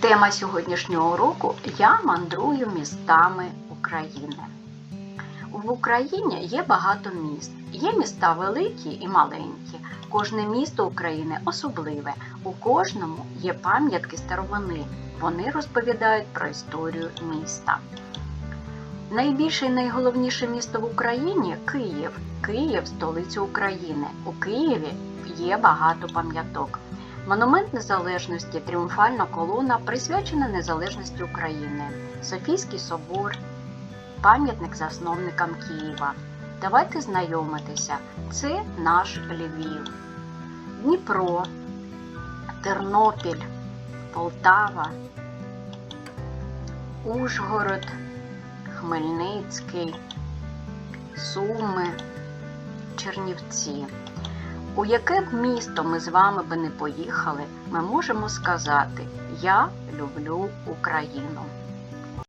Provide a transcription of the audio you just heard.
Тема сьогоднішнього уроку Я мандрую містами України. В Україні є багато міст. Є міста великі і маленькі. Кожне місто України особливе. У кожному є пам'ятки старовини. Вони розповідають про історію міста. Найбільше і найголовніше місто в Україні Київ. Київ столиця України. У Києві є багато пам'яток. Монумент Незалежності Тріумфальна колона присвячена незалежності України, Софійський собор, пам'ятник засновникам Києва. Давайте знайомитися. Це наш Львів, Дніпро, Тернопіль, Полтава, Ужгород, Хмельницький, Суми, Чернівці. У яке б місто ми з вами би не поїхали, ми можемо сказати Я люблю Україну.